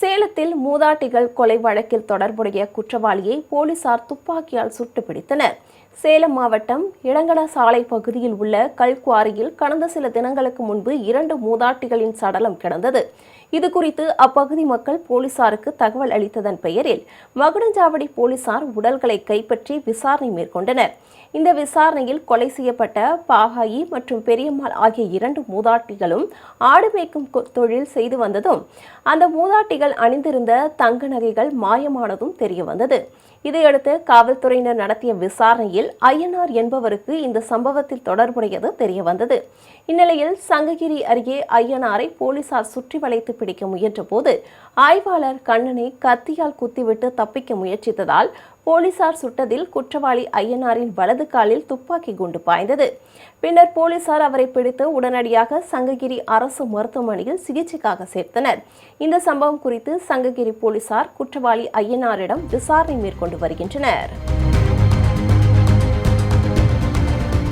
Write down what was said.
சேலத்தில் மூதாட்டிகள் கொலை வழக்கில் தொடர்புடைய குற்றவாளியை போலீசார் துப்பாக்கியால் சுட்டு பிடித்தனர் சேலம் மாவட்டம் இளங்கட சாலை பகுதியில் உள்ள கல்குவாரியில் கடந்த சில தினங்களுக்கு முன்பு இரண்டு மூதாட்டிகளின் சடலம் கிடந்தது. இதுகுறித்து அப்பகுதி மக்கள் போலீசாருக்கு தகவல் அளித்ததன் பெயரில் மகுடஞ்சாவடி போலீசார் உடல்களை கைப்பற்றி விசாரணை மேற்கொண்டனர். இந்த விசாரணையில் கொலை செய்யப்பட்ட பாகாயி மற்றும் பெரியம்மாள் ஆகிய இரண்டு மூதாட்டிகளும் ஆடு மேய்க்கும் தொழில் செய்து வந்ததும் அந்த மூதாட்டிகள் அணிந்திருந்த தங்க நகைகள் மாயமானதும் தெரிய வந்தது இதையடுத்து காவல்துறையினர் நடத்திய விசாரணையில் ஐயனார் என்பவருக்கு இந்த சம்பவத்தில் தொடர்புடையது தெரிய வந்தது இந்நிலையில் சங்ககிரி அருகே ஐயனாரை போலீசார் சுற்றி வளைத்து பிடிக்க முயன்றபோது ஆய்வாளர் கண்ணனை கத்தியால் குத்திவிட்டு தப்பிக்க முயற்சித்ததால் போலீசார் சுட்டதில் குற்றவாளி ஐயனாரின் வலது காலில் துப்பாக்கி குண்டு பாய்ந்தது. பின்னர் போலீசார் அவரை பிடித்து உடனடியாக சங்ககிரி அரசு மருத்துவமனையில் சிகிச்சைக்காக சேர்த்தனர். இந்த சம்பவம் குறித்து சங்ககிரி போலீசார் குற்றவாளி ஐயனாரிடம் விசாரணை மேற்கொண்டு வருகின்றனர்.